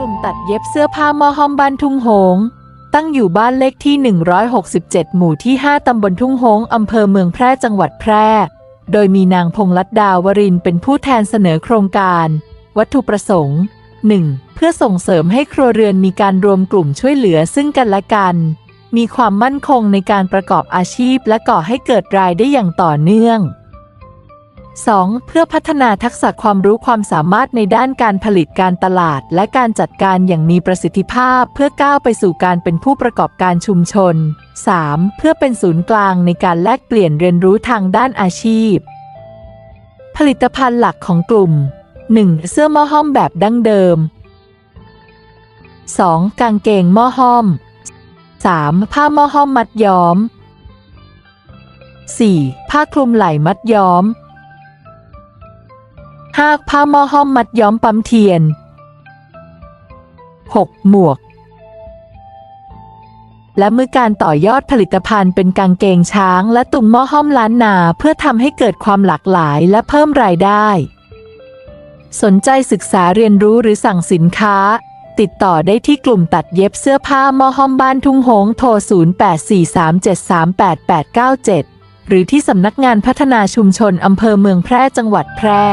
ลุ่มตัดเย็บเสื้อผ้ามอฮอมบ้านทุ่งโฮงตั้งอยู่บ้านเลขที่ 167 หมู่ที่ 5 ตำบลทุ่งโฮงอำเภอเมืองแพร่จังหวัดแพร่ โดยมีนางพงลัดดาวรินเป็นผู้แทนเสนอโครงการ วัตถุประสงค์ 1. เพื่อส่งเสริมให้ครัวเรือนมีการรวมกลุ่มช่วยเหลือซึ่งกันและกัน มีความมั่นคงในการประกอบอาชีพและก่อให้เกิดรายได้อย่างต่อเนื่อง 2. เพื่อพัฒนาทักษะความรู้ความสามารถในด้านการผลิตการตลาด และการจัดการอย่างมีประสิทธิภาพ เพื่อก้าวไปสู่การเป็นผู้ประกอบการชุมชน 3. เพื่อเป็นศูนย์กลางในการแลกเปลี่ยนเรียนรู้ทางด้านอาชีพ ผลิตภัณฑ์หลักของกลุ่ม 1. เสื้อหม้อห้อมแบบดั้งเดิม 2. กางเกงหม้อห้อม 3. ผ้าหม้อห้อมมัดย้อม 4. ผ้าคลุมไหล่มัดย้อม 5. ผ้าหม้อห้อมมัดย้อมปั๊มเทียน 6. หมวก และเมื่อการต่อยอดผลิตภัณฑ์เป็นกางเกงช้าง และตุ่มหม้อห้อมล้านนาเพื่อทำให้เกิดความหลากหลายและเพิ่มรายได้ สนใจศึกษาเรียนรู้หรือสั่งสินค้า ติดต่อได้ที่กลุ่มตัดเย็บเสื้อผ้าหม้อห้อมบ้านทุ่งโฮงโทร 0843738897 หรือที่สำนักงานพัฒนาชุมชนอำเภอเมืองแพร่จังหวัดแพร่